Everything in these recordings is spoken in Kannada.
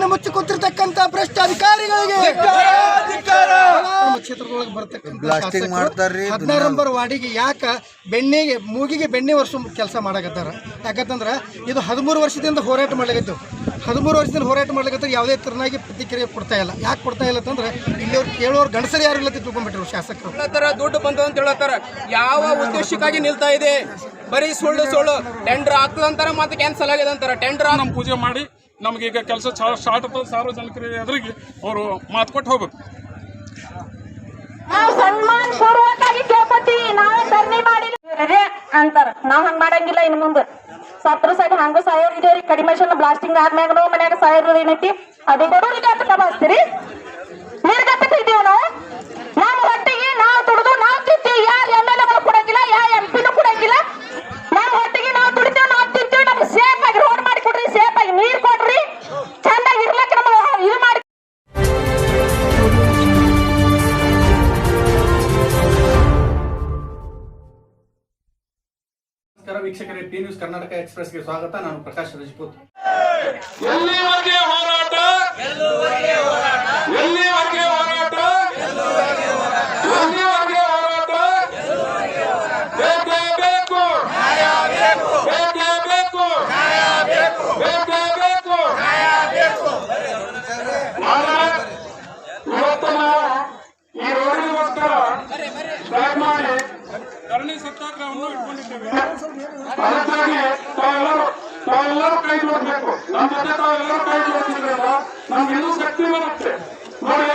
ಕಣ್ಣು ಮುಚ್ಚಿ ಕೂತಿರ್ತಕ್ಕಂತ ಭ್ರಷ್ಟ ಅಧಿಕಾರಿಗಳಿಗೆ ನಮ್ಮ ಕ್ಷೇತ್ರದೊಳಗೆ ಬರ್ತಕ್ಕಂಥ ಹದಿನಾರು ನಂಬರ್ ವಾರ್ಡಿಗೆ ಯಾಕ ಬೆಣ್ಣೆಗೆ ಮೂಗಿಗೆ ಬೆಣ್ಣೆ ವರ್ಷ ಕೆಲಸ ಮಾಡಕತ್ತಾರ. ಯಾಕಂತಂದ್ರೆ ಇದು ಹದಿಮೂರು ವರ್ಷದಿಂದ ಹೋರಾಟ ಮಾಡ್ಲಿಕತ್ತೀವಿ ಹದಿಮೂರು ವರ್ಷದಿಂದ ಹೋರಾಟ ಮಾಡ್ಲಿಕ್ಕೆ ಯಾವುದೇ ತರನಾಗಿ ಪ್ರತಿಕ್ರಿಯೆ ಕೊಡ್ತಾ ಇಲ್ಲ. ಯಾಕೆ ಕೊಡ್ತಾ ಇಲ್ಲ ಅಂತಂದ್ರೆ ಇಲ್ಲಿ ಅವ್ರು ಕೇಳೋರು ಗಂಡಸರು ಯಾರು ಇಲ್ಲ ತಿಳ್ಕೊಂಡ್ಬಿಟ್ರು ಶಾಸಕರು. ದುಡ್ಡು ಬಂತು ಅಂತ ಹೇಳತ್ತಾರ. ಯಾವ ಉದ್ದೇಶಕ್ಕಾಗಿ ನಿಲ್ತಾ ಇದೆ? ಬರೀ ಸುಳ್ಳು ಸುಳ್ಳು. ಟೆಂಡರ್ ಆಗ್ತದಂತಾರ ಮತ್ತೆ ಕ್ಯಾನ್ಸಲ್ ಆಗಿದೆ ಅಂತಾರ. ಟೆಂಡರ್ ನಮ್ಮ ಪೂಜೆ ಮಾಡಿ. ನಮಗೀಗ ಕೆಲಸ ಸ್ಟಾರ್ಟ್ ಆಗ್ತದೆ, ಸಾರ್ವಜನಿಕರ ಎದುರಿಗೆ ಅವರು ಮಾತು ಕೊಟ್ಟು ಹೋಗ್ಬೇಕು. ಅಂತಾರ, ನಾವ್ ಹಂಗ ಮಾಡಂಗಿಲ್ಲ ಇನ್ ಮುಂದೆ. ಸತ್ರ ಸೈಡ್ ಹಂಗ ಇದೇವ್ರಿ, ಕಡಿಮೆ ಸಲ ಬ್ಲಾಸ್ಟಿಂಗ್ ಆದ್ಮ್ಯಾಗ ಮನ್ಯಾಗ ಸಾವಿರ ಏನೈತಿ? ಅದು ಬಡವ್ರಿಗೆ ಅಂತ ಕಬಾಸ್ತೀರಿ ನಿರ್ಗತಿಕ ಇದೀವಿ ನಾವು? ನಮ್ಮ ಹೊಟ್ಟಿಗೆ, ನಾವು ದುಡಿದು ನಾವು ತಿಂತೀವಿ. ಯಾರ ಎಂ ಎಲ್ ಕೊಡಂಗಿಲ್ಲ, ಯಾರ ಎಂ ಪಿನೂ ಕೊಡಂಗಿಲ್ಲ. ನಮ್ಮ ಹೊಟ್ಟಿಗೆ ನಾವು ದುಡಿತೀವಿ ನಾವು ತಿಂತೀವಿ, ನಮ್ಗೆ ಸೇಫ್ ಆಗಿ ರೋಡ್ ಮಾಡಿ ಕೊಡ್ರಿ ಸೇಫ್ ನ್ಯೂಸ್ ಕರ್ನಾಟಕ ಎಕ್ಸ್ಪ್ರೆಸ್ಗೆ ಸ್ವಾಗತ. ನಾನು ಪ್ರಕಾಶ್ ರಜಪೂತ್. ಹೋರಾಟ ಎಲ್ಲಿವರೆಗೆ ಹೋರಾಟ ಎಲ್ಲಿವರೆಗೆ ಹೋರಾಟ ಬೇಕೇ ಬೇಕು ಬೇಕೇ ಬೇಕು ಬೇಕೇ ಬೇಕು ಆದರೆ ಇವತ್ತು ನಾವು ಈ ರೋಡಿಗೋಸ್ಕರ ದಯಮಾಡಿ ಧರಣಿ ಸತ್ಯಾಗ್ರಹವನ್ನು ಇಟ್ಕೊಂಡಿದ್ದೇವೆ ಅದಕ್ಕಾಗಿ ತಾವೆಲ್ಲರೂ ತಾವೆಲ್ಲರೂ ಕೈ ಜೋಡಿಸ್ಬೇಕು ನಮ್ಮ ಜೊತೆ ತಾವೆಲ್ಲರೂ ಕೈ ಜೋಡಿಸಿದ್ರಿಂದ ನಮ್ಗೆ ಇನ್ನೂ ಶಕ್ತಿ ಬರುತ್ತೆ ನೋಡಿ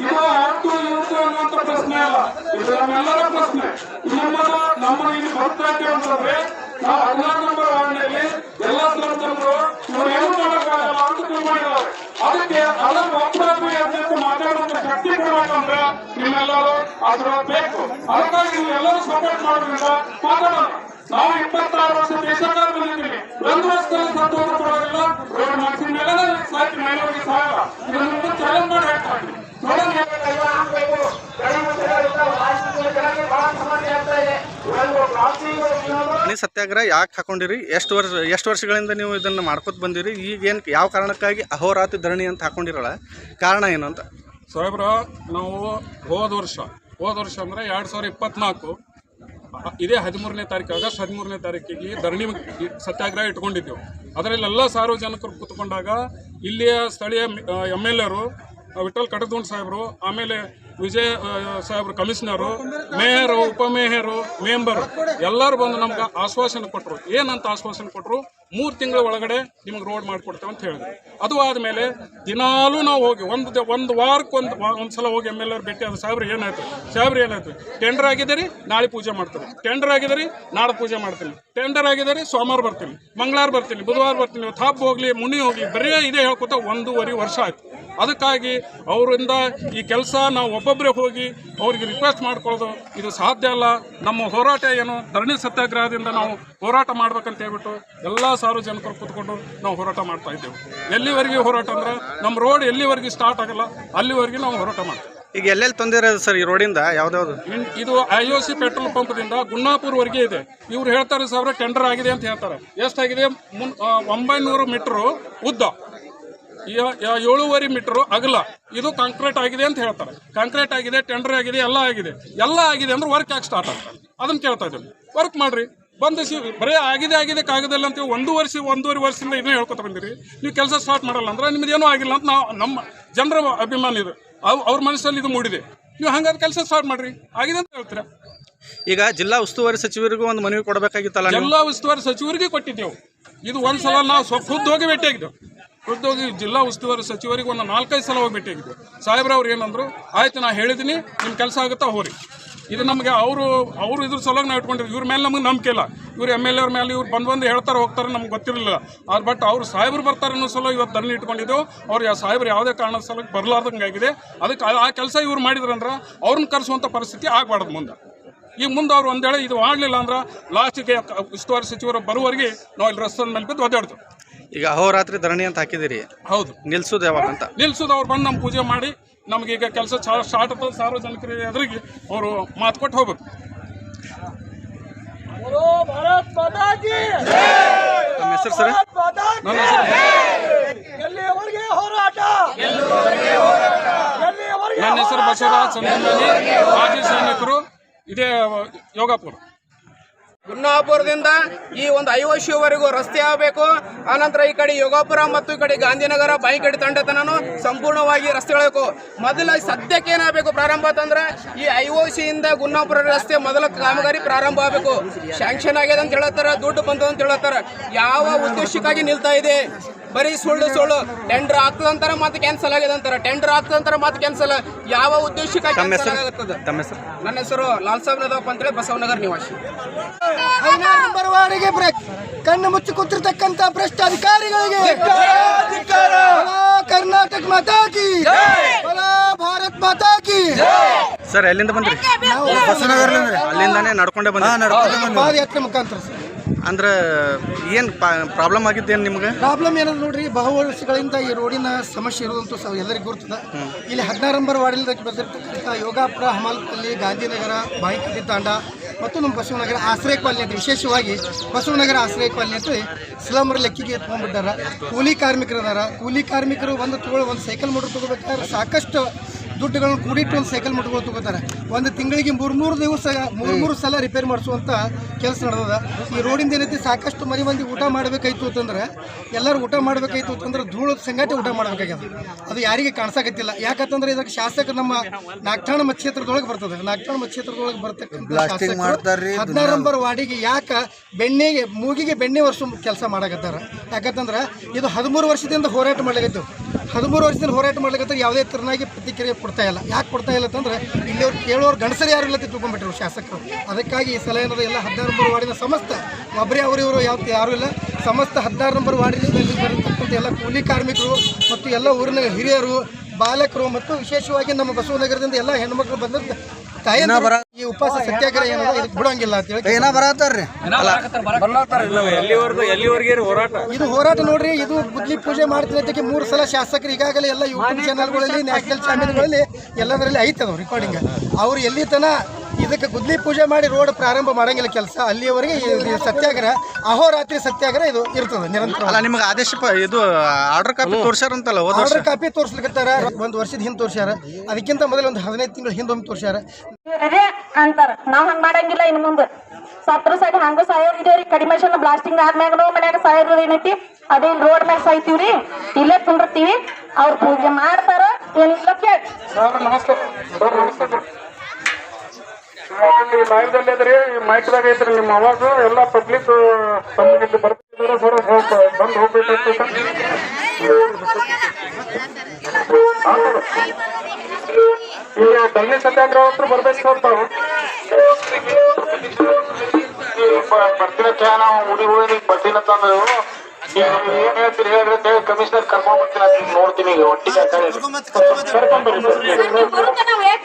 ಇದು ಹತ್ತು ಇರುತ್ತೆ ಅನ್ನುವಂಥ ಪ್ರಶ್ನೆ ಅಲ್ಲ ಇದು ನಮ್ಮೆಲ್ಲರ ಪ್ರಶ್ನೆ ನಮ್ಮನ್ನ ನಮ್ಮ ಇಲ್ಲಿ ಬರ್ತಾ ಇದ್ದೇವೆ ಅಂತಂದ್ರೆ ನಾವು ಹದಿನಾರು ನಂಬರ್ ವಾರ್ಡ್ನಲ್ಲಿ ಎಲ್ಲ ಸರ್ಜನರು ಇವರು ಏನು ಮಾಡೋಕ್ಕಾಗಲ್ಲ ಅಂತ ತಿಳ್ಕೊಂಡಿದ್ದಾರೆ ಅದಕ್ಕೆ ಅದನ್ನು ಒಬ್ಬರಾಗಿ ಅಂತ ಮಾತಾಡುವಂತ ಕೊಡಬೇಕು ಕೊಡಬೇಕಂದ್ರೆ ನಿಮ್ಮೆಲ್ಲರೂ ಅದರ ಬೇಕು. ಅದಕ್ಕಾಗಿ ಎಲ್ಲರೂ ಸಪೋರ್ಟ್ ಮಾಡೋದ್ರಿಂದ ಮಾತಾಡೋಣ ನಾವು ಇಪ್ಪತ್ತಾರು ವರ್ಷ ದೇಶದಲ್ಲಿ ಬಂದಿದ್ದೀವಿ. ಒಂದು ವರ್ಷದಲ್ಲಿ ಸಂತೋಷ ಪಡೋದಿಲ್ಲ. ರೋಡ್ ಮಾಡಿಸಿ ಮೇಲೆ ಸಾಕಿ ಮೇಲೆ ಸಾಯಲ್ಲ. ಇದನ್ನು ಚಾಲೆಂಜ್ ಮಾಡಿ ಹೇಳ್ತಾ ಇದ್ದೀನಿ. ಸತ್ಯಾಗ್ರಹ, ಯಾಕೆ ಹಾಕೊಂಡಿರಿ? ಎಷ್ಟು ವರ್ಷ, ಎಷ್ಟು ವರ್ಷಗಳಿಂದ ನೀವು ಇದನ್ನು ಮಾಡ್ಕೊತ ಬಂದಿರಿ? ಈಗ ಏನು, ಯಾವ ಕಾರಣಕ್ಕಾಗಿ ಅಹೋರಾತ್ರಿ ಧರಣಿ ಅಂತ ಹಾಕೊಂಡಿರಲ್ಲ? ಕಾರಣ ಏನು ಅಂತ? ಸಾಹೇಬ್ರ, ನಾವು ಹೋದ ವರ್ಷ ಹೋದ ವರ್ಷ ಅಂದ್ರೆ ಎರಡು ಸಾವಿರದ ಇಪ್ಪತ್ನಾಲ್ಕು, ಇದೇ ಹದಿಮೂರನೇ ತಾರೀಕು, ಆಗಸ್ಟ್ ಹದಿಮೂರನೇ ತಾರೀಕಿಗೆ ಧರಣಿ ಸತ್ಯಾಗ್ರಹ ಇಟ್ಕೊಂಡಿದ್ದೆವು. ಅದರಲ್ಲಿ ಎಲ್ಲ ಸಾರ್ವಜನಿಕರು ಕೂತ್ಕೊಂಡಾಗ ಇಲ್ಲಿಯ ಸ್ಥಳೀಯ ಎಂ ಎಲ್ ಎರು ವಿಠಲ್ ಕಟದೂಣ್ ಸಾಹೇಬರು, ಆಮೇಲೆ ವಿಜಯ್ ಸಾಹೇಬ್ರು ಕಮಿಷನರು, ಮೇಯರು, ಉಪಮೇಯರು, ಮೆಂಬರು, ಎಲ್ಲರೂ ಬಂದು ನಮ್ಗೆ ಆಶ್ವಾಸನೆ ಕೊಟ್ಟರು ಏನಂತ ಆಶ್ವಾಸನೆ ಕೊಟ್ಟರು ಮೂರು ತಿಂಗಳ ಒಳಗಡೆ ನಿಮ್ಗೆ ರೋಡ್ ಮಾಡಿಕೊಡ್ತೇವೆ ಅಂತ ಹೇಳಿದ್ರು. ಅದು ಆದಮೇಲೆ ದಿನಾಲೂ ನಾವು ಹೋಗಿ ಒಂದು ಒಂದು ವಾರಕ್ಕೆ ಒಂದು ಒಂದು ಸಲ ಹೋಗಿ ಎಂ ಎಲ್ ಎರ್ ಭೇಟಿ ಅದು ಸಾಹೇಬ್ರು ಏನಾಯ್ತು? ಸಾಹೇಬ್ರು ಏನಾಯ್ತು? ಟೆಂಡರ್ ಆಗಿದ್ದೀರಿ, ನಾಳೆ ಪೂಜೆ ಮಾಡ್ತೀನಿ ಟೆಂಡರ್ ಆಗಿದ್ದೀರಿ, ನಾಳೆ ಪೂಜೆ ಮಾಡ್ತೀನಿ. ಟೆಂಡರ್ ಆಗಿದ್ದೀರಿ, ಸೋಮವಾರ ಬರ್ತೀನಿ. ಮಂಗಳವಾರ ಬರ್ತೀನಿ, ಬುಧವಾರ ಬರ್ತೀನಿ. ಹಬ್ಬ ಹೋಗ್ಲಿ, ಮುನಿ ಹೋಗ್ಲಿ, ಬರೀ ಇದೇ ಹೇಳ್ಕೊತ ಒಂದೂವರೆ ವರ್ಷ ಆಯ್ತು. ಅದಕ್ಕಾಗಿ ಅವರಿಂದ ಈ ಕೆಲಸ ನಾವು ಒಬ್ಬೊಬ್ಬರೇ ಹೋಗಿ ಅವ್ರಿಗೆ ರಿಕ್ವೆಸ್ಟ್ ಮಾಡ್ಕೊಳ್ಳೋದು ಇದು ಸಾಧ್ಯ ಅಲ್ಲ. ನಮ್ಮ ಹೋರಾಟ ಏನು? ಧರಣಿ ಸತ್ಯಾಗ್ರಹದಿಂದ ನಾವು ಹೋರಾಟ ಮಾಡ್ಬೇಕಂತ ಹೇಳ್ಬಿಟ್ಟು ಎಲ್ಲ ಸಾರ್ವಜನಿಕರು ಕೂತ್ಕೊಂಡು ನಾವು ಹೋರಾಟ ಮಾಡ್ತಾ ಇದ್ದೇವೆ. ಎಲ್ಲಿವರೆಗೆ ಹೋರಾಟ ಅಂದ್ರೆ ನಮ್ಮ ರೋಡ್ ಎಲ್ಲಿವರೆಗೆ ಸ್ಟಾರ್ಟ್ ಆಗಲ್ಲ ಅಲ್ಲಿವರೆಗೆ ನಾವು ಹೋರಾಟ ಮಾಡ್ತೀವಿ. ಈಗ ಎಲ್ಲೆಲ್ಲಿ ತೊಂದರೆ ಇದೆ ಸರ್ ಈ ರೋಡಿಂದ ಯಾವ್ದಾವ್ದು ಇದು ಐ ಒ ಸಿ ಪೆಟ್ರೋಲ್ ಪಂಪ್ದಿಂದ ಗುನ್ನಾಪುರ್ವರೆಗೆ ಇದೆ. ಇವ್ರು ಹೇಳ್ತಾರೆ ಸಾವಿರ ಟೆಂಡರ್ ಆಗಿದೆ ಅಂತ ಹೇಳ್ತಾರೆ. ಎಷ್ಟಾಗಿದೆ? ಮುನ್ ಒಂಬೈನೂರು ಮೀಟ್ರು ಉದ್ದ. ಏಳೂವರೆ ಮೀಟರ್ ಅಗಲ. ಇದು ಕಾಂಕ್ರೀಟ್ ಆಗಿದೆ ಅಂತ ಹೇಳ್ತಾರೆ. ಕಾಂಕ್ರೀಟ್ ಆಗಿದೆ ಟೆಂಡರ್ ಆಗಿದೆ ಎಲ್ಲ ಆಗಿದೆ. ಎಲ್ಲ ಆಗಿದೆ ಅಂದ್ರೆ ವರ್ಕ್ ಯಾಕೆ ಸ್ಟಾರ್ಟ್ ಆಗ್ತಾರೆ ಅದನ್ನ ಕೇಳ್ತಾ ಇದ್ದೀನಿ. ವರ್ಕ್ ಮಾಡ್ರಿ. ಬಂದು ಸಿ ಬರೀ ಆಗಿದೆ ಆಗಿದೆ ಕಾಗದಲ್ಲ ಅಂತ ಒಂದು ವರ್ಷ ಒಂದೂವರೆ ವರ್ಷದಿಂದ ಇದನ್ನ ಹೇಳ್ಕೊತ ಬಂದಿರಿ. ನೀವು ಕೆಲಸ ಸ್ಟಾರ್ಟ್ ಮಾಡಲ್ಲ ಅಂದ್ರೆ ನಿಮ್ದು ಏನೂ ಆಗಿಲ್ಲ ಅಂತ ನಾವು ನಮ್ಮ ಜನರ ಅಭಿಮಾನ ಇದು. ಅವ್ ಅವ್ರ ಮನಸ್ಸಲ್ಲಿ ಇದು ಮೂಡಿದೆ. ನೀವು ಹಂಗಾದ್ರೆ ಕೆಲಸ ಸ್ಟಾರ್ಟ್ ಮಾಡ್ರಿ. ಆಗಿದೆ ಅಂತ ಹೇಳ್ತೀರಾ? ಈಗ ಜಿಲ್ಲಾ ಉಸ್ತುವಾರಿ ಸಚಿವರಿಗೂ ಒಂದು ಮನವಿ ಕೊಡಬೇಕಾಗಿತ್ತಲ್ಲ ಜಿಲ್ಲಾ ಎಲ್ಲ ಉಸ್ತುವಾರಿ ಸಚಿವರಿಗೆ ಕೊಟ್ಟಿದ್ದೆವು. ಇದು ಒಂದ್ಸಲ ನಾವು ಸ್ವಖುದ್ದು ಹೋಗಿ ಭೇಟಿಯಾಗಿದ್ದೆವು ಖುದ್ದು ಜಿಲ್ಲಾ ಉಸ್ತುವಾರಿ ಸಚಿವರಿಗೆ ಒಂದು ನಾಲ್ಕೈದು ಸಲ ಹೋಗಿ ಸಾಹೇಬ್ರ ಅವ್ರು ಏನಂದ್ರು, ಆಯ್ತು, ನಾ ಹೇಳಿದ್ದೀನಿ ನಿಮ್ಮ ಕೆಲಸ ಆಗುತ್ತಾ ಹೋರಿ. ಇದು ನಮಗೆ ಅವರು ಅವರು ಇದ್ರ ಸಲುವಾಗಿ ನಾವು ಇಟ್ಕೊಂಡಿವಿ ಇವ್ರ ಮೇಲೆ ನಮಗೆ ನಂಬಿಕೆ ಇಲ್ಲ. ಇವ್ರು ಎಂ ಎಲ್ ಎ ಅವ್ರ ಮೇಲೆ ಇವ್ರು ಬಂದು ಬಂದು ಹೇಳ್ತಾರೆ, ಹೋಗ್ತಾರೆ, ನಮ್ಗೆ ಗೊತ್ತಿರಲಿಲ್ಲ. ಆದ್ರೆ ಬಟ್ ಅವ್ರು ಸಾಹೇಬ್ರು ಬರ್ತಾರೆ ಅನ್ನೋ ಸಲ ಇವತ್ತು ಧರಣಿ ಇಟ್ಕೊಂಡಿದ್ದೆವು ಅವ್ರು ಯಾವ ಸಾಹೇಬ್ರು ಯಾವುದೇ ಕಾರಣದ ಸಲಕ್ಕೆ ಬರಲಾರ್ದಂಗೆ ಆಗಿದೆ ಅದಕ್ಕೆ ಆ- ಆ ಕೆಲಸ ಇವ್ರು ಮಾಡಿದ್ರಂದ್ರೆ ಅವ್ರನ್ನ ಕರೆಸುವಂಥ ಪರಿಸ್ಥಿತಿ ಆಗಬಾರ್ದು ಮುಂದೆ. ಈಗ ಮುಂದೆ ಅವ್ರು ಒಂದೇಳೆ ಇದು ಆಗಲಿಲ್ಲ ಅಂದ್ರೆ ಲಾಸ್ಟಿಗೆ ಉಸ್ತುವಾರಿ ಸಚಿವರು ಬರುವವರೆಗೆ ನಾವು ಇಲ್ಲಿ ರಸ್ತೆ ಮೇಲೆ ಬಿದ್ದು ಒದ್ದಾಡ್ತೀವಿ. ಈಗ ಅಹೋರಾತ್ರಿ ಧರಣಿ ಅಂತ ಹಾಕಿದಿರಿ ಹೌದು. ನಿಲ್ಸೋದು ಯಾವಾಗ ಅಂತ? ನಿಲ್ಸೋದು ಅವ್ರು ಬಂದು ನಮ್ಮ ಪೂಜೆ ಮಾಡಿ ನಮ್ಗೆ ಈಗ ಕೆಲಸ ಸ್ಟಾರ್ಟ್ ಆಗ್ತದೆ ಸಾರ್ವಜನಿಕರ ಎದುರಿಗೆ ಅವರು ಮಾತು ಕೊಟ್ಟು ಹೋಗ್ಬೇಕು. ನಮ್ಮ ಹೆಸರು ಸರ್? ನನ್ನ ಹೆಸರು ಎಲ್ಲಿವರೆಗೆ ಹೋರಾಟ? ನನ್ನ ಹೆಸರು ಬಸವರಾಜ್ ಮಾಜಿ ಸೈನಿಕರು ಇದೇ ಯೋಗಾಪುರ. ಗುನ್ನಾಪುರದಿಂದ ಈ ಒಂದು ಐವಶಿವರೆಗೂ ರಸ್ತೆ ಆಗಬೇಕು. ಆನಂತರ ಈ ಕಡೆ ಯೋಗಾಪುರ ಮತ್ತು ಈ ಕಡೆ ಗಾಂಧಿನಗರ ಬಾಯಿಕಡೆ ತಂಡತನನು ಸಂಪೂರ್ಣವಾಗಿ ರಸ್ತೆಗಳಬೇಕು ಮೊದಲ ಸದ್ಯಕ್ಕೆ ಏನಾಗಬೇಕು ಪ್ರಾರಂಭ ಅಂತಂದ್ರೆ ಈ ಐಒಸಿಯಿಂದ ಗುನ್ನಾಪುರ ರಸ್ತೆ ಮೊದಲ ಕಾಮಗಾರಿ ಪ್ರಾರಂಭ ಆಗಬೇಕು. ಶಾಂಕ್ಷನ್ ಆಗ್ಯದ ಅಂತ ಹೇಳತ್ತಾರ, ದುಡ್ಡು ಬಂತು ಅಂತ ಹೇಳತ್ತಾರ. ಯಾವ ಉದ್ದೇಶಕ್ಕಾಗಿ ನಿಲ್ತಾ ಇದೆ? ಬರೀ ಸುಳ್ಳು ಸುಳ್ಳು. ಟೆಂಡರ್ ಆಗ್ತದಂತಾರ ಮತ್ತೆ ಕ್ಯಾನ್ಸಲ್ ಆಗ್ಯದ ಅಂತಾರ. ಟೆಂಡರ್ ಆಗ್ತದಂತಾರ ಮತ್ತೆ ಕ್ಯಾನ್ಸಲ್ ಯಾವ ಆಗತ್ತದ? ನನ್ನ ಹೆಸರು ಲಾಲ್ ಸಾಬ್ ನದಪ್ಪ ಅಂತೇಳಿ ಬಸವನಗರ ನಿವಾಸಿ. ಹದಿನಾರು ನಂಬರ್ ವಾರ್ಡಿಗೆ ಕಣ್ಣು ಮುಚ್ಚಿ ಕೂತಿರ್ತಕ್ಕಂತ ಭ್ರಷ್ಟ ಅಧಿಕಾರಿಗಳಿಗೆ ಕರ್ನಾಟಕ ಮಾತಾ ಕಿ ಬಲ ಭಾರತ್ ಮಾತಾಕಿ ಸರ್ ಎಲ್ಲಿಂದ ಬಂದ್ರಿ? ಬಸವನಗರ ಅಲ್ಲಿಂದಾನೇ ನಡ್ಕೊಂಡೇ ಬಂದ್ರಿ. ಪಾದಯಾತ್ರೆ ಮುಖಾಂತರ ಸರ್. ಅಂದ್ರೆ ಏನು ಪ್ರಾಬ್ಲಮ್ ಆಗಿದ್ದೇನು ನಿಮ್ಗೆ? ಪ್ರಾಬ್ಲಮ್ ಏನಂದ್ರೆ ನೋಡ್ರಿ, ಬಹು ವರ್ಷಗಳಿಂದ ಈ ರೋಡಿನ ಸಮಸ್ಯೆ ಇರೋದಂತೂ ಸಹ ಎಲ್ಲರಿಗೂ ಗುರುತದ. ಇಲ್ಲಿ ಹದಿನಾರಂಬರ್ ನಂಬರ್ ವಾರ್ಡಿಲ್ದ ಬಂದಿರತಕ್ಕಂಥ ಯೋಗಾಪುರ, ಹಮಾಲ್ಪಲ್ಲಿ, ಗಾಂಧಿನಗರ, ಬಾಯಿಕಟ್ಟಿ ತಾಂಡ ಮತ್ತು ನಮ್ಮ ಬಸವನಗರ ಆಶ್ರಯ ಕಾಲನಿ ಅಂತ ವಿಶೇಷವಾಗಿ ಬಸವನಗರ ಆಶ್ರಯ ಕಾಲನಿ ಅಂತ ಸ್ಲಮರ್ ಲೆಕ್ಕಿಗೆ ತೊಗೊಂಡ್ಬಿಟ್ಟಾರ ಕೂಲಿ ಕಾರ್ಮಿಕರು ಅದಾರ ಕೂಲಿ ಕಾರ್ಮಿಕರು ಒಂದು ತಗೊಳ್ಳೋ ಒಂದು ಸೈಕಲ್ ಮೋಟ್ರ್ ತಗೋಬೇಕಾದ್ರೆ ಸಾಕಷ್ಟು ದುಡ್ಡುಗಳನ್ನು ಕೂಡಿಟ್ಟು ಒಂದು ಸೈಕಲ್ ಮೋಟ್ರ್ಗಳು ತಗೋತಾರೆ. ಒಂದು ತಿಂಗಳಿಗೆ ಮೂರು ಮೂರು ದಿವಸ ಮೂರು ಮೂರು ಸಲ ರಿಪೇರ್ ಮಾಡಿಸುವಂಥ ಕೆಲಸ ನಡೆದದ. ಈ ರೋಡಿಂದ ಏನೈತಿ ಸಾಕಷ್ಟು ಮರಿ ಮಂದಿ ಊಟ ಮಾಡಬೇಕಾಯ್ತು ಅಂತಂದ್ರೆ ಎಲ್ಲರೂ ಊಟ ಮಾಡಬೇಕಾಯ್ತು ಅಂತಂದ್ರೆ ಧೂಳದ ಸಂಗಾಟ ಊಟ ಮಾಡಬೇಕಾಗ್ಯದ. ಅದು ಯಾರಿಗೆ ಕಾಣಿಸಾಕತ್ತಿಲ್ಲ. ಯಾಕಂತಂದ್ರೆ ಇದಕ್ಕೆ ಶಾಸಕ ನಮ್ಮ ನಾಗಠಾಣ ಮತಕ್ಷೇತ್ರದೊಳಗೆ ಬರ್ತದೆ. ನಾಗಠಾಣ ಮತಕ್ಷೇತ್ರದೊಳಗೆ ಬರ್ತಕ್ಕಂಥ ಹದಿನಾರು ನಂಬರ್ ವಾರ್ಡಿಗೆ ಯಾಕೆ ಬೆಣ್ಣೆಗೆ ಮೂಗಿಗೆ ಬೆಣ್ಣೆ ವರ್ಷ ಕೆಲಸ ಮಾಡಕತ್ತಾರ. ಯಾಕಂತಂದ್ರೆ ಇದು ಹದಿಮೂರು ವರ್ಷದಿಂದ ಹೋರಾಟ ಮಾಡಲಿಕ್ಕೆ ಹದಿಮೂರು ವರ್ಷದಿಂದ ಹೋರಾಟ ಮಾಡ್ಲಿಕ್ಕೆ ಯಾವುದೇ ತರನಾಗಿ ಪ್ರತಿಕ್ರಿಯೆ ಕೊಡ್ತಾ ಇಲ್ಲ. ಯಾಕೆ ಕೊಡ್ತಾ ಇಲ್ಲ ಅಂತಂದ್ರೆ, ಇಲ್ಲಿ ಅವ್ರು ಕೇಳೋರು ಗಣಸರಿ ಯಾರು ಇಲ್ಲ ತಿಳ್ಕೊಂಡ್ಬಿಟ್ರು ಶಾಸಕರು. ಅದಕ್ಕಾಗಿ ಈ ಸಲ ಅನ್ನೋದು ಎಲ್ಲ ಹದಿನಾರು ನಂಬರ್ ವಾರ್ಡಿನ ಸಮಸ್ತ ಒಬ್ಬರೇ ಅವರು ಇವರು ಯಾವ ಯಾರು ಇಲ್ಲ, ಸಮಸ್ತ ಹದಿನಾರು ನಂಬರ್ ವಾರ್ಡಿನಲ್ಲಿ ಬರತಕ್ಕಂಥ ಎಲ್ಲ ಕೂಲಿ ಕಾರ್ಮಿಕರು ಮತ್ತು ಎಲ್ಲ ಊರಿನ ಹಿರಿಯರು, ಬಾಲಕರು ಮತ್ತು ವಿಶೇಷವಾಗಿ ನಮ್ಮ ಬಸವನಗರದಿಂದ ಎಲ್ಲ ಹೆಣ್ಮಕ್ಳು ಬಂದಂತ ತಾಯಿ ಈ ಉಪವಾಸ ಸತ್ಯಾಗ್ರಹ ಏನದ ಇದಕ್ಕೆ ಬಿಡೋಂಗಿಲ್ಲ ಅಂತ ಹೇಳಿ ಏನ ಬರತ್ತಾರ್ರಿ. ಇದು ಹೋರಾಟ ನೋಡ್ರಿ ಇದು ಬುದ್ಧಿ ಪೂಜೆ ಮಾಡ್ತಿರೋದಕ್ಕೆ ಮೂರು ಸಲ ಶಾಸಕರು ಈಗಾಗಲೇ ಎಲ್ಲ ಯೂಟ್ಯೂಬ್ ಚಾನಲ್ಗಳಲ್ಲಿ ನ್ಯಾಷನಲ್ ಚಾನೆಲ್ಗಳಲ್ಲಿ ಎಲ್ಲದರಲ್ಲಿ ಐತದ ರೆಕಾರ್ಡಿಂಗ್ ಅವ್ರು ಎಲ್ಲಿ ತನ ಇದಕ್ಕೆ ಗುದ್ಲಿ ಪೂಜೆ ಮಾಡಿ ರೋಡ್ ಪ್ರಾರಂಭ ಮಾಡಂಗಿಲ್ಲ ಕೆಲಸ. ಅಲ್ಲಿಯವರೆಗೆ ಈ ಸತ್ಯಾಗ್ರಹ ಅಹೋರಾತ್ರಿ ಸತ್ಯಾಗ್ರಹ ಇದು ಇರ್ತದೆ ನಿರಂತರ ಅಲ್ಲ ನಿಮಗೆ ಆದೇಶ ಪ ಇದು ಆರ್ಡರ್ ಕಾಪಿ ತೋರ್ಸ್ಯಾರಂತಲ್ಲ ಹೋದ ವರ್ಷ? ಆರ್ಡರ್ ಕಾಪಿ ತೋರಿಸ್ಲಿಕ್ಕತ್ತಾರ ಒಂದು ವರ್ಷದ ಹಿಂದೆ ತೋರ್ಸ್ಯಾರ. ಅದಕ್ಕಿಂತ ಮೊದಲು ಒಂದು ಹದಿನೈದು ತಿಂಗಳು ಹಿಂದೊಮ್ಮೆ ತೋರ್ಸ್ಯಾರ. ಅಂತಾರ. ನಾವ್ ಹಂಗ್ ಮಾಡಂಗಿಲ್ಲ ಇನ್ ಮುಂದ. ಸತ್ರ ಸೈಡ್ ಹಂಗ ಸಾಯೋರ್ ಇದೇವ್ರಿ ಕಡಿಮೆ ಬ್ಲಾಸ್ಟಿಂಗ್ ಆದ್ಮ್ಯಾಗನು ಮನ್ಯಾಗ ಸಾಯೋದು ಏನೈತಿ? ಅದೇ ರೋಡ್ ಮ್ಯಾಗ ಸಾಯ್ತೀವ್ರಿ ಇಲ್ಲೇ ಕುಂಡಿರ್ತೀವಿ ಅವ್ರ ಪೂಜೆ ಮಾಡ್ತಾರ. ಏನಿಲ್ಲ ಕೇಳಿ. ಈ ಲೈವ್ದಲ್ಲಿ ಇದ್ರಿ ಮೈಕ್ದಾಗ ಐತ್ರಿ ನಿಮ್ಮ ಅವಾಜು ಎಲ್ಲ ಪಬ್ಲಿಕ್ ತಮಗೆ ಬರ್ತಿದ್ದಾರೆ ಸರ್ ಬಂದು ಹೋಗ್ಬೇಕಾಗ್ತದೆ ಸರ್ ಹಾಂ ಸರ್. ಈಗ ಧರಣಿ ಸತ್ಯಾಗ್ರಹ ಹತ್ರ ಬರ್ಬೇಕು ಸರ್ ತಾವು ಬರ್ತಿರತ್ತೆ ನಾವು ಊರಿಗೆ ಹೋಗಿ ಬರ್ತೀನಿ ಅಂತಂದ್ರು ಈಗ ಏನ್ ಹೇಳ್ತೀರಿ ಹೇಳ್ರಿ ಕಮಿಷನರ್ ಕರ್ಕೊಂಡ್ ಬರ್ತೀನಿ ಅಂತ ನೋಡ್ತೀನಿ ಈಗ ಒಟ್ಟಿಗೆ ಕರ್ಕೊಂಡ್ಬರ್ರಿ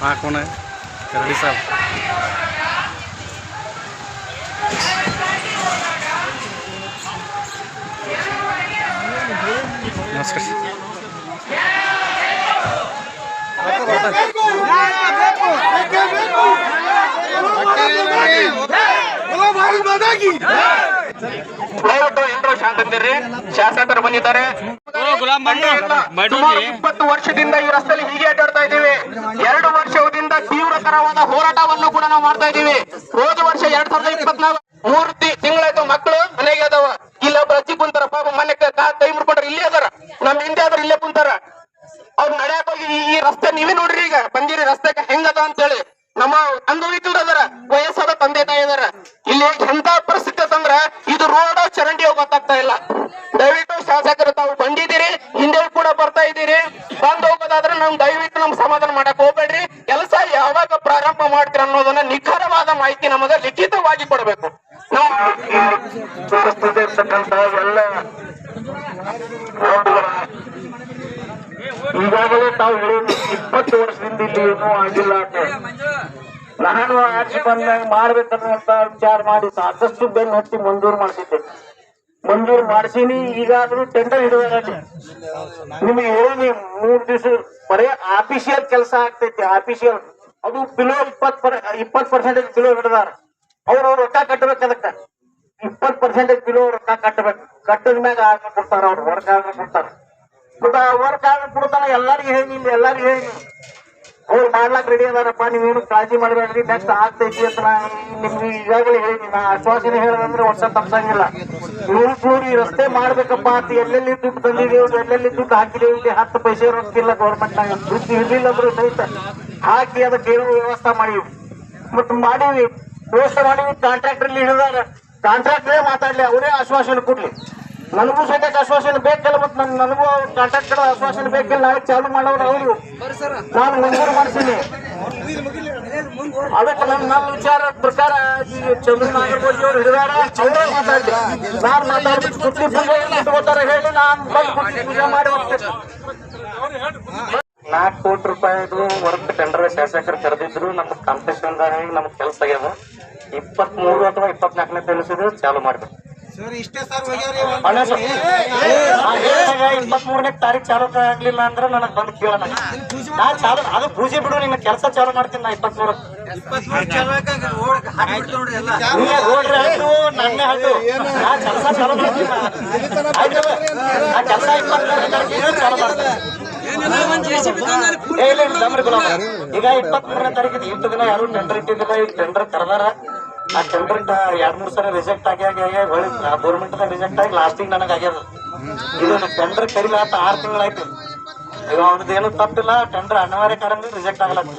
हाँ कौन है रेड्डी साहब नमस्कार ದಯವಿಟ್ಟು ಎಲ್ಲರೂ ಶಾಂತದಿರ್ರಿ ಶಾಸಕರು ಬಂದಿದ್ದಾರೆ ಸುಮಾರು ಇಪ್ಪತ್ತು ವರ್ಷದಿಂದ ಈ ರಸ್ತೆಯಲ್ಲಿ ಹೀಗೆ ಅಡ್ಡಾಡ್ತಾ ಇದ್ದೀವಿ. ಎರಡು ವರ್ಷದಿಂದ ತೀವ್ರತರವಾದ ಹೋರಾಟವನ್ನು ಕೂಡ ನಾವು ಮಾಡ್ತಾ ಇದ್ದೀವಿ. ಹೋದ ವರ್ಷ ಎರಡ್ ಸಾವಿರದ ಇಪ್ಪತ್ನಾಲ್ಕು ಮೂರು ತಿಂಗಳಾಯ್ತು ಮಕ್ಕಳು ಮನೆಗೆ ಅದಾವ. ಇಲ್ಲ ಅಜ್ಜಿ ಕುಂತಾರ ಪಾಪ ಮನೆ ಕ- ಮುರ್ಕೊಂಡ್ರ ಇಲ್ಲೇ ಅದಾರ. ನಮ್ ಹಿಂದೆ ಆದ್ರ ಇಲ್ಲೇ ಕುಂತಾರ. ಅವ್ರು ನಡ್ಯಾಕ್ ಹೋಗಿ ಈ- ರಸ್ತೆ ನೀವೇ ನೋಡ್ರಿ ಈಗ. ಬಂದಿರಿ ರಸ್ತೆಗೆ ಹೆಂಗದ ಅಂತೇಳಿ. ನಮ್ಮ ಅನುಭವಿಕಲ್ ಅದರ. ವಯಸ್ಸಾದ ತಂದೆ ತಾಯಿ ಅದಾರ. ಇಲ್ಲಿ ಎಂತ ಪರಿಸ್ಥಿತಿ ಅಂತಂದ್ರ ಇದು ರೋಡ್ ಚರಂಡಿ ಗೊತ್ತಾಗ್ತಾ ಇಲ್ಲ. ದಯವಿಟ್ಟು ಬಂದಿದ್ದೀರಿ, ಹಿಂದೆ ಕೂಡ ಬರ್ತಾ ಇದ್ದೀರಿ. ಬಂದ್ ಹೋಗೋದಾದ್ರೆ ನಮ್ ದಯವಿಟ್ಟು ನಮ್ ಸಮಾಧಾನ ಮಾಡಕ್ ಹೋಗ್ಬೇಡ್ರಿ. ಕೆಲಸ ಯಾವಾಗ ಪ್ರಾರಂಭ ಮಾಡ್ತೀರ ಅನ್ನೋದನ್ನ ನಿಖರವಾದ ಮಾಹಿತಿ ನಮಗ ಲಿಖಿತವಾಗಿ ಕೊಡಬೇಕು. ಈಗಾಗಲೇ ತಾವು ಹೇಳಿದ್ರು ಇಪ್ಪತ್ತು ವರ್ಷದಿಂದ ಇಲ್ಲಿ ಏನೂ ಆಗಿಲ್ಲ ಅಂತ. ನಾನು ಆಚೆ ಬಂದಾಗ ಮಾಡ್ಬೇಕನ್ನುವಂತ ವಿಚಾರ ಮಾಡಿ ಸಾಕಷ್ಟು ಬೆನ್ನು ಹತ್ತಿ ಮಂಜೂರು ಮಾಡಿಸಿದ್ದೆ. ಮಂಜೂರು ಮಾಡಿಸೀನಿ, ಈಗಾದ್ರೂ ಟೆಂಡರ್ ಇಡುವುದಾಗಲಿ ನಿಮಗೆ ಹೇಳಿ ಮೂರು ದಿವಸ, ಬರೀ ಆಫೀಸಿಯಲ್ ಕೆಲಸ ಆಗ್ತೈತಿ ಆಫೀಸಿಯಲ್ ಅದು ಬಿಲೋ ಇಪ್ಪತ್ ಪರ್ ಇಪ್ಪತ್ ಪರ್ಸೆಂಟೇಜ್ ಬಿಲೋ ಹಿಡಿದಾರ. ಅವ್ರು ರೊಕ್ಕ ಕಟ್ಟಬೇಕು ಅದಕ್ಕ. ಇಪ್ಪತ್ ಪರ್ಸೆಂಟೇಜ್ ಬಿಲೋ ರೊಕ್ಕ ಕಟ್ಟಬೇಕು ಕಟ್ಟದ ಮ್ಯಾಗ ಆರ್ಡರ್ ಕೊಡ್ತಾರ ಅವ್ರು ವರ್ಕ್ ಆರ್ಡರ್ ಕೊಡ್ತಾರ. ವರ್ಕ್ ಆರ್ಡರ್ ಕೊಡ್ತಾನ ಎಲ್ಲಾರಿಗೂ ಹೇಳಿ ಎಲ್ಲಾರಿಗೂ ಹೇಳಿ. ಅವ್ರು ಮಾಡ್ಲಾಕ್ ರೆಡಿ ಅದಾರಪ್ಪ ನೀವೇನು ಕಾಳಜಿ ಮಾಡಬೇಡ್ರಿ ನೆಕ್ಸ್ಟ್ ಆಗ್ತೈತಿ ಅಂತ ನಿಮ್ಗೆ ಈಗಾಗಲೇ ಹೇಳಿ ನಾ ಆಶ್ವಾಸನೆ ಹೇಳದಂದ್ರೆ ವರ್ಷ ತಪ್ಸಂಗಿಲ್ಲ. ನೂರು ನೂರು ರಸ್ತೆ ಮಾಡ್ಬೇಕಪ್ಪ ಅಂತ ಎಲ್ಲೆಲ್ಲಿ ದುಡ್ಡು ತಂದಿದೀವಿ ಎಲ್ಲೆಲ್ಲಿ ದುಡ್ಡು ಹಾಕಿದೀವಿ ಇಲ್ಲಿ ಹತ್ತು ಪೈಸೆ ರೊಕ್ಕಿಲ್ಲ ಗೌರ್ಮೆಂಟ್ ನಾಗ. ದುಡ್ಡು ಇರ್ಲಿಲ್ಲ ಅಂದ್ರೂ ಸಹಿತ ಹಾಕಿ ಅದಕ್ಕೆ ಏನೋ ವ್ಯವಸ್ಥೆ ಮಾಡೀವಿ. ಮತ್ ಮಾಡೀವಿ, ವ್ಯವಸ್ಥೆ ಮಾಡೀವಿ ಕಾಂಟ್ರಾಕ್ಟರ್ ಹಿಡಿದಾರ. ಕಾಂಟ್ರಾಕ್ಟರೇ ಮಾತಾಡ್ಲಿ, ಅವರೇ ಆಶ್ವಾಸನೆ ಕೊಡ್ಲಿ. ನನಗೂ ಸಹಿತ ಆಶ್ವಾಸನೆ ಬೇಕಲ್ಲ ಮತ್ತು ನನ್ ನನಗೂ ಕಾಂಟ್ರಾಕ್ಟರ್ ಆಶ್ವಾಸನೆ ಬೇಕಿಲ್ಲ. ನಾಳೆ ಚಾಲು ಮಾಡೋರು ಅವರು. ನಾನು ಮಂಜೂರು ಮಾಡ್ತೀನಿ. ಅದಕ್ಕೆ ನನ್ನ ನನ್ನ ವಿಚಾರ ಪ್ರಕಾರ ಈ ಚಂದ್ರನ ಆಗಿರ್ಬೋದು ಇವ್ರು ಹಿಡಿದಾರ. ಅವರೇ ನಾನ್ ಕುಟ್ಲಿ ಪೂಜೆ ಇಟ್ಕೋತಾರೆ ಹೇಳಿ ನಾನು ಬಂದು ಪೂಜೆ ಮಾಡಿ ಹೋಗ್ತೇನೆ. ನಾಲ್ಕು ಕೋಟಿ ರೂಪಾಯಿದು ವರ್ಕ್ ಟೆಂಡರ್ ಶಾಸಕರು ಕರೆದಿದ್ರು. ನಮ್ಗೆ ಕಾಂಪಿಟೇಷನ್ ನಮ್ಗೆ ಕೆಲಸ ಆಗ್ಯದ. ಇಪ್ಪತ್ತ್ ಮೂರು ಅಥವಾ ಇಪ್ಪತ್ನಾಲ್ಕನೇ ತಿಳಿಸಿದ್ರು ಚಾಲು ಮಾಡ್ಬೇಕು. ಇಪ್ಪತ್ತ್ ಮೂರನೇ ತಾರೀಕು ಚಾಲು ಆಗ್ಲಿಲ್ಲ ಅಂದ್ರೆ ನನಗ್ ಬಂದು ಕೇಳೋಣ ನಾ ಚಾಲು ಅದು ಪೂಜೆ ಬಿಡು ನಿನ್ನ ಕೆಲಸ ಚಾಲು ಮಾಡ್ತೀನಿ ನಾ ಇಪ್ಪತ್ತ್ ಮೂರ ನನ್ನ ಆಯ್ತು ನಾ ಕೆಲಸ ಚಾಲು ಮಾಡ್ತೀನಿ ನಾ. ಕೆಲಸ ಇಪ್ಪತ್ತ್ ಚಾಲು ಮಾಡ್ತೀನಿ. ಈಗ ಇಪ್ಪತ್ಮೂರನೇ ತಾರೀಕಿಗೆ ಇಷ್ಟು ದಿನ ಯಾರು ಟೆಂಡರ್ ಇಟ್ಟಿದ್ದಿಲ್ಲ ಈಗ ಟೆಂಡರ್ ಕರೆದಾರ ಆ ಟೆಂಡರ್ ಎರಡ್ ಮೂರ್ ಸಲ ರಿಜೆಕ್ಟ್ ಆಗಿ ಆಗಿ ಆಗಿ ಹೊಳಿ ರಿಜೆಕ್ಟ್ ಆಗಿ ಲಾಸ್ಟಿಗೆ ನನಗೆ ಆಗ್ಯದ. ಇದು ಟೆಂಡರ್ ಕರಿಲಾತ ಆರು ತಿಂಗಳಾಯ್ತು ಈಗ ಅವ್ರದ್ದು ಏನು ತಪ್ಪಿಲ್ಲ. ಟೆಂಡರ್ ಅನಿವಾರ್ಯ ಕಾರಣ ರಿಜೆಕ್ಟ್ ಆಗಲತ್ತ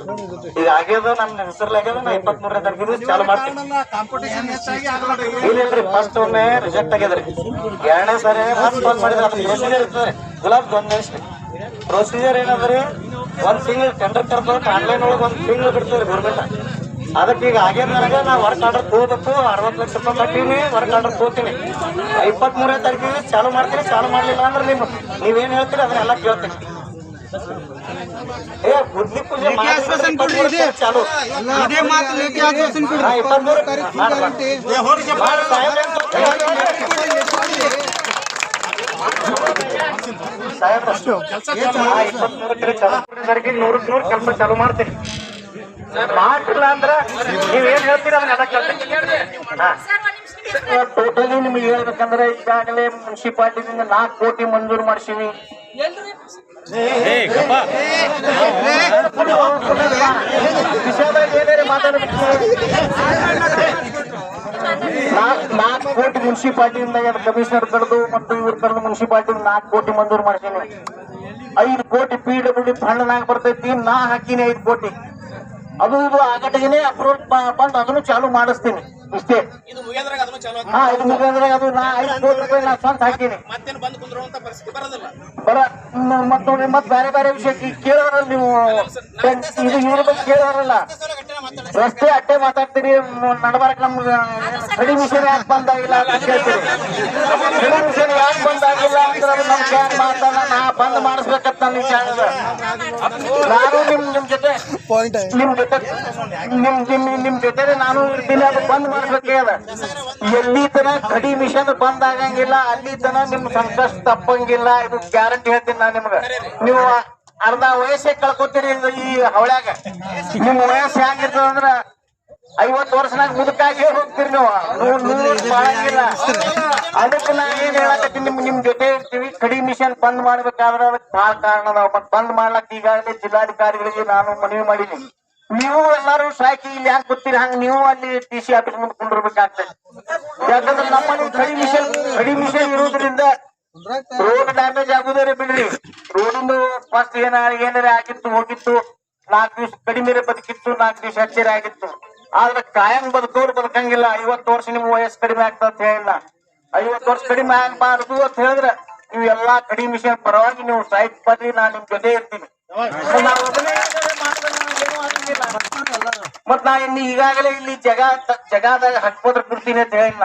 ಈಗ ಆಗ್ಯದ ನನ್ನ ಹೆಸರಲ್ಲಿ ಆಗ್ಯದ ನಾ ಇಪ್ಪತ್ತ್ ಮೂರನೇ ತಾರೀಕಿಗೆ ಚಾಲು ಮಾಡ್ತೀನಿ. ಇಲ್ರಿ ಫಸ್ಟ್ ಒಮ್ಮೆ ರಿಜೆಕ್ಟ್ ಆಗ್ಯದ್ರಿ. ಎರಡನೇ ಸರಿ ಮತ್ತೆ ಫೋನ್ ಮಾಡಿದ್ರೆ ಅದು ಪ್ರೊಸೀಜರ್ ಇರ್ತದೆ. ಗುಲಾಬ್ ಒಂದ್ ನಿಮಿಷ ಪ್ರೊಸೀಜರ್ ಏನಂದ್ರೆ ಒಂದ್ ತಿಂಗಳು ಟೆಂಡರ್ ಕರ್ಬೇಕು ಆನ್ಲೈನ್ ಒಳಗೆ ಒಂದ್ ತಿಂಗಳು ಬಿಡ್ತೀವಿ ಗೌರ್ಮೆಂಟ್ ಅದಕ್ಕೆ ಈಗ ಆಗ್ಯದ ನನಗೆ ನಾ ವರ್ಕ್ ಆರ್ಡರ್ ತಗೋಬೇಕು ಅರವತ್ತು ಲಕ್ಷ ರೂಪಾಯಿ ಕಟ್ಟೀನಿ ವರ್ಕ್ ಆರ್ಡರ್ ತಗೋತೀನಿ ಇಪ್ಪತ್ತ್ ಮೂರನೇ ತಾರೀಕಿಗೆ ಚಾಲು ಮಾಡ್ತೀನಿ ಚಾಲು ಮಾಡಲಿಲ್ಲ ಅಂದ್ರೆ ನೀವು ನೀವೇನು ಹೇಳ್ತೀರಿ ಅದನ್ನೆಲ್ಲ ಕೇಳ್ತೀನಿ ಏ ಬುದ್ಧಿ ಪೂಜೆ ಚಾಲು ಇಪ್ಪತ್ಮೂರಕ್ಕೆ ನೂರಕ್ಕೆ ನೂರು ಕೆಲಸ ಚಾಲು ಮಾಡ್ತೀನಿ ಮಾಡಿಲ್ಲ ಅಂದ್ರೆ ನೀವ್ ಏನ್ ಹೇಳ್ತೀರ ಅದನ್ನ ಟೋಟಲಿ ನಿಮ್ಗೆ ಹೇಳ್ಬೇಕಂದ್ರೆ ಈಗಾಗಲೇ ಮುನ್ಸಿಪಾಲ್ಟಿದಿಂದ ನಾಲ್ಕು ಕೋಟಿ ಮಂಜೂರು ಮಾಡಿಸಿವಿ. ನಾಲ್ಕು ಕೋಟಿ ಮುನ್ಸಿಪಾಲ್ಟಿಯಿಂದ ಕಮಿಷನರ್ ಕರೆದು ಮತ್ತು ಇವ್ರು ಕರೆದು ಮುನ್ಸಿಪಾಲಿಟಿ ನಾಲ್ಕು ಕೋಟಿ ಮಂಜೂರು ಮಾಡ್ಸೀನಿ. ಐದು ಕೋಟಿ ಪಿ ಡಬ್ಲ್ಯೂ ಡಿ ಫಂಡ್ನಾಗ ಬರ್ತೈತಿ ನಾ ಹಾಕಿನಿ ಐದು ಕೋಟಿ. ಅದು ಇದು ಆಗಟ್ಟಿಗೆ ಅಪ್ರೂವ್ ಬಂದು ಅದನ್ನು ಚಾಲು ಮಾಡಿಸ್ತೀನಿ. ಇಷ್ಟೇ ಇದು ಮುಗಿಯೋದ್ರಾಗ ಅದನ್ನು ಚಾಲು ಹಾ ಇದು ಮುಗಿದ್ರೆ ಅದು ನಾ ಐದು ಕೋಟಿ ರೂಪಾಯಿ ನಾ ಸ್ವಂತ ಹಾಕಿನಿ ಮತ್ತೇನು ಬಂದು ಕುಂದ್ರುವಂತ ಪರಿಸ್ಥಿತಿ ಬರೋದಿಲ್ಲ. ಬರ ಮತ್ ನೋಡಿ ಮತ್ ಬೇರೆ ಬೇರೆ ವಿಷಯ ಕೇಳೋರಲ್ಲ ನೀವು. ಇದು ಇವ್ರ ಬಗ್ಗೆ ಕೇಳೋರಲ್ಲ. ರಸ್ತೆ ಅಟ್ಟೆ ಮಾತಾಡ್ತೀರಿ ನಡಬಾರಕ್ ನಮ್ಗೆ ಕಡಿ ಮಿಷನ್ ಯಾಕೆ ಬಂದಾಗಿಲ್ಲ ಅಂತ ಕೇಳ್ತೀರಿ. ಕಡಿ ಮಿಷನ್ ಯಾಕೆ ಬಂದಾಗಿಲ್ಲ ಅಂತ ನಮ್ ಕ್ಯಾನ್ ಮಾತಾಡ ನಾ ಬಂದ್ ಮಾಡಿಸ್ಬೇಕಂತ ನನ್ನ ಅದ. ನಾನು ನಿಮ್ ನಿಮ್ ಜೊತೆ ನಿಮ್ ಜೊತೆ ನಿಮ್ ನಿಮ್ ನಿಮ್ ಜೊತೆ ನಾನು ಇರ್ತೀನಿ ಅದು ಬಂದ್ ಮಾಡಿಸ್ಬೇಕೇ ಅದ ಎಲ್ಲಿ ತನ ಕಡಿ ಮಿಷನ್ ಬಂದ್ ಆಗಂಗಿಲ್ಲ ಅಲ್ಲಿ ತನ ನಿಮ್ ಸಂಕಷ್ಟ ತಪ್ಪಂಗಿಲ್ಲ, ಇದು ಗ್ಯಾರಂಟಿ ಹೇಳ್ತೀನಿ ನಾನು ನಿಮ್ಗ. ನೀವು ಅರ್ಧ ವಯಸ್ಸೇ ಕಳ್ಕೊತೀರಿ ಈ ಹವಳ್ಯಾಗ ನಿಮ್ ವಯಸ್ಸು ಹೆಂಗಿರ್ತದ ಅಂದ್ರ ಐವತ್ತು ವರ್ಷನಾಗ ಮುದುಕಾಗಿ ಹೋಗ್ತೀರಿ ನೀವು. ಮಾಡಂಗಿಲ್ಲ ಅದಕ್ಕೆ ನಾ ಏನ್ ಹೇಳಕತ್ತೀನಿ, ನಿಮ್ ನಿಮ್ ಜೊತೆ ಇರ್ತೀವಿ. ಕಡಿ ಮಿಷನ್ ಬಂದ್ ಮಾಡ್ಬೇಕಾದ್ರೆ ಅದಕ್ಕೆ ಕಾರಣ ಮತ್ ಬಂದ್ ಮಾಡ್ಲಕ್ ಈಗಾಗಲೇ ಜಿಲ್ಲಾಧಿಕಾರಿಗಳಿಗೆ ನಾನು ಮನವಿ ಮಾಡೀನಿ ನೀವು ಎಲ್ಲಾರು ಸಾಕಿ ಇಲ್ಲಿ ಯಾಕೆ ಗೊತ್ತೀರಿ ಹಂಗ ನೀವು ಅಲ್ಲಿ ಟಿ ಸಿ ಆಫೀಸ್ ಮುಂದೆ ಕುಂಡಿರ್ಬೇಕಾಗ್ತದೆ ಯಾಕಂದ್ರೆ ನಮ್ಮಲ್ಲಿ ಕಡಿ ಮಿಷನ್ ಕಡಿ ಮಿಷನ್ ಇರೋದ್ರಿಂದ ರೋಡ್ ಡ್ಯಾಮೇಜ್ ಆಗುದೇ ಬಿಡ್ರಿ. ರೋಡಿಂದು ಫಸ್ಟ್ ಏನ, ಏನಾರ ಆಗಿತ್ತು, ಹೋಗಿತ್ತು, ನಾಲ್ಕು ದಿವಸ ಕಡಿಮೆ ಬದುಕಿತ್ತು, ನಾಲ್ಕು ದಿವಸ ಹೆಚ್ಚಿರ ಆಗಿತ್ತು. ಆದ್ರೆ ಕಾಯಂ ಬದುಕೋರು ಬದುಕಂಗಿಲ್ಲ. ಐವತ್ತು ವರ್ಷ ನಿಮ್ ವಯಸ್ಸು ಕಡಿಮೆ ಆಗ್ತದೆ ಅಂತ ಹೇಳಿಲ್ಲ. ಐವತ್ತು ವರ್ಷ ಕಡಿಮೆ ಆಗಬಾರದು ಅಂತ ಹೇಳಿದ್ರೆ ನೀವು ಎಲ್ಲಾ ಕಡಿಮೆ ಪರವಾಗಿ ನೀವು ಸೈಟ್ ಬರ್ರಿ, ನಾನು ನಿಮ್ ಜೊತೆ ಇರ್ತೀನಿ ನಾವ್ ಒಬ್ಬನೇ ಇದ್ರೆ ಮಾತ್ರ ಏನೂ ಆಗಂಗಿಲ್ಲ. ಮತ್ ನಾ ಇನ್ನು ಈಗಾಗಲೇ ಇಲ್ಲಿ ಜಗ ಜಗದಾಗ ಹಕ್ಕೋದ್ರ ಕೊಡ್ತೀನಿ ಅಂತ ಹೇಳಿಲ್ಲ.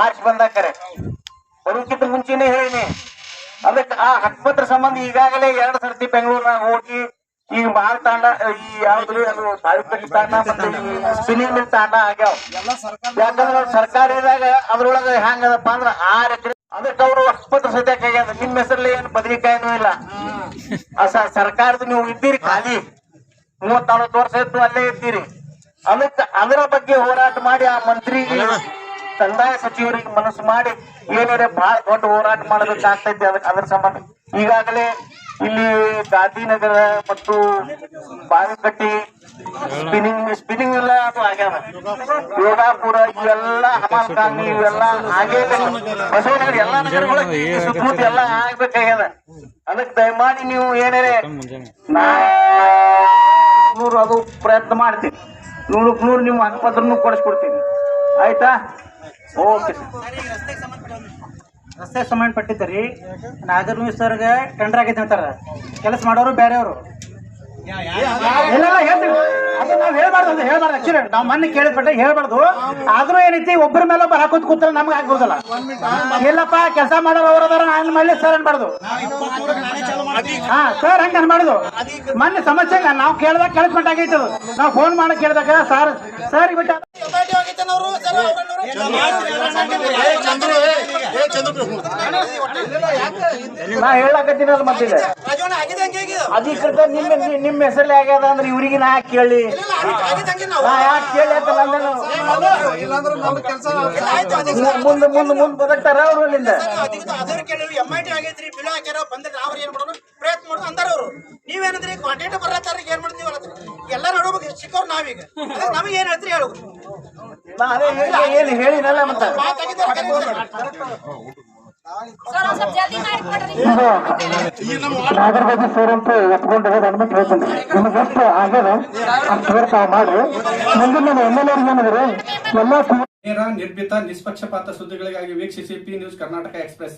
ಆರ್ಚ್ ಬಂದಾಕರೆ ಬರೋಕ್ಕಿಂತ ಮುಂಚೆನೆ ಹೇಳಿನಿ. ಅದಕ್ಕೆ ಆ ಹಕ್ಕಪತ್ರ ಸಂಬಂಧ ಈಗಾಗಲೇ ಎರಡು ಸರ್ತಿ ಬೆಂಗಳೂರಿನಾಗ ಹೋಗಿ ಈಗ ಮಾಲ್ ತಾಂಡ ಈ ಯಾವ್ದು ಅದು ಸಾವಿತ್ರಿ ತಾಂಡ ಮತ್ತೆ ಮಿಲ್ ತಾಂಡ ಆಗ್ಯಾವ. ಯಾಕಂದ್ರೆ ಸರ್ಕಾರದಾಗ ಅದ್ರೊಳಗ ಹೆಂಗದಪ್ಪ ಅಂದ್ರ ಆರ್ ಎಕರೆ ಅದಕ್ಕೆ ಅವರು ಹಕ್ಕಪತ್ರ ಸದ್ಯಕ್ಕೆ ಆಗ್ಯದ. ನಿಮ್ಮ ಹೆಸರಲ್ಲಿ ಏನು ಬದಲಿಕಾಯಿನೂ ಇಲ್ಲ. ಆ ಸರ್ಕಾರದ ನೀವು ಇದ್ದೀರಿ ಖಾಲಿ. ಮೂವತ್ ನಲ್ವತ್ತು ವರ್ಷ ಇದ್ದು ಅಲ್ಲೇ ಇದ್ದೀರಿ. ಅದಕ್ಕೆ ಅದರ ಬಗ್ಗೆ ಹೋರಾಟ ಮಾಡಿ ಆ ಮಂತ್ರಿಗೆ ಕಂದಾಯ ಸಚಿವರಿಗೆ ಮನಸ್ಸು ಮಾಡಿ ಏನಿದೆ ಬಹಳ ದೊಡ್ಡ ಹೋರಾಟ ಮಾಡಬೇಕಾಗ್ತೈತಿ ಅದಕ್ಕೆ ಅದ್ರ ಸಂಬಂಧ. ಈಗಾಗಲೇ ಇಲ್ಲಿ ಗಾಂಧಿನಗರ ಮತ್ತು ಬಾವಿಕಟ್ಟಿ ಸ್ಪಿನ್ನಿಂಗ್ ಸ್ಪಿನ್ನಿಂಗ್ ಎಲ್ಲ ಅದು ಆಗ್ಯಾವ. ಯೋಗಾಪುರ ಇವೆಲ್ಲ ಹಮಾಲ್ ಕಾಲನಿ ಇವೆಲ್ಲ ಹಾಗೇ ಬಸವನಗರ ಎಲ್ಲ ನಗರಗಳು ಸುತ್ತಮುತ್ತ ಎಲ್ಲ ಆಗ್ಬೇಕಾಗ್ಯದ. ಅದಕ್ಕೆ ದಯಮಾಡಿ ನೀವು ಏನೇನೆ ನೂರು ಅದು ಪ್ರಯತ್ನ ಮಾಡ್ತೀನಿ. ನೂರಕ್ಕೆ ನೂರು ನೀವು ಹಕ್ಕಪತ್ರನು ಕೊಡಿಸ್ಕೊಡ್ತೀನಿ. ಆಯ್ತಾ? ಓಕೆ ರಸ್ತೆ ಸಂಬಂಧಪಟ್ಟಿದ್ದರಿ ನಾಗರ ಸರ್ಗೆ ಟೆಂಡರ್ ಆಗೈತೆ ಅಂತಾರೆ. ಕೆಲಸ ಮಾಡೋರು ಬೇರೆಯವರು. ಇಲ್ಲ ಹೇಳ್ತೀವಿ. ಅದು ನಾವು ಹೇಳ್ಬಾರ್ದು ಅದು ಹೇಳ್ಬಾರ್ದು ಆಕ್ಚುಲಿ ನಾವು ಮೊನ್ನೆ ಕೇಳಿದ ಪಟ್ಟ ಹೇಳ್ಬಾರ್ದು. ಆದ್ರೂ ಏನೈತಿ ಒಬ್ಬರ ಮೇಲೆ ಒಬ್ಬರು ಹಾಕೋದ್ ಕೂತ್ರೆ ನಮ್ಗೆ ಆಗ್ಬೋದಲ್ಲ ಇಲ್ಲಪ್ಪ, ಕೆಲಸ ಮಾಡೋರು ಅವ್ರ ಅದಾರ, ನಾನು ಮಾಡಲಿ ಸರ್ ಅನ್ಬಾರ್ದು ಹಾ ಸರ್ ಹಂಗ ಅನ್ಬಾರ್ದು ಮೊನ್ನೆ ಸಮಸ್ಯೆ ನಾವು ಕೇಳಿದಾಗ ಆಗೈತೆ ನಾವು ಫೋನ್ ಮಾಡಕ್ ಕೇಳಿದಾಗ ಸರ್ ಸರ್ ಬಿಟ್ಟು ನಾ ಹೇಳಕತ್ತೀನಲ್ಲ ಮತ್ತೆ ಅಧಿಕೃತ ನಿಮ್ಮ ನಿಮ್ಮ ಹೆಸರಲ್ಲಿ ಆಗ್ಯದ ಅಂದ್ರೆ ಇವ್ರಿಗೆ ನಾ ಯಾಕೆ ಕೇಳಿ? ನಾ ಯಾಕೆ ಕೇಳಿ ಅಂತಲ್ಲ ಮುಂದೆ ಮುಂದೆ ಮುಂದೆ ಬದುಕ್ತಾರ ಅವ್ರು ಅಲ್ಲಿಂದ. ಪ್ರಯತ್ನ ಮಾಡೋದು ಅಂದಾರ ಅವರು. ನೀವೇನಂದ್ರಿ ಕಾಂಟ್ಯಾಕ್ಟ್ ಬರತ್ತಾರ ಏನ್ ಮಾಡ್ತೀವಿ ಎಲ್ಲ ನೋಡ್ಬೇಕು ಸಿಕ್ಕವ್ರು ನಾವೀಗ. ನಮಗೆ ಏನ್ ಹೇಳ್ತೀರಿ ಹೇಳು. ನಾ ಏನು ಹೇಳಿನಲ್ಲ ಮತ್ತೆ. ನಾಗರಬಾಬು ಸರ್ ಅಂತ ಒಪ್ಕೊಂಡು ಅನುಮತಿ ಹೇಳ್ತೀನಿ. ನಿಮಗೆ ಎಷ್ಟು ಆಗ್ಯದ ಅಷ್ಟು ಬೇರೆ ತಾವು ಮಾಡಿ ಮುಂದಿನ ಎಂ ಎಲ್ ಏನಿದ್ರೆ ಎಲ್ಲ ನೇರ ನಿರ್ಭೀತ ನಿಷ್ಪಕ್ಷಪಾತ ಸುದ್ದಿಗಳಿಗಾಗಿ ವೀಕ್ಷಿಸಿ ಪಿ ನ್ಯೂಸ್ ಕರ್ನಾಟಕ ಎಕ್ಸ್ಪ್ರೆಸ್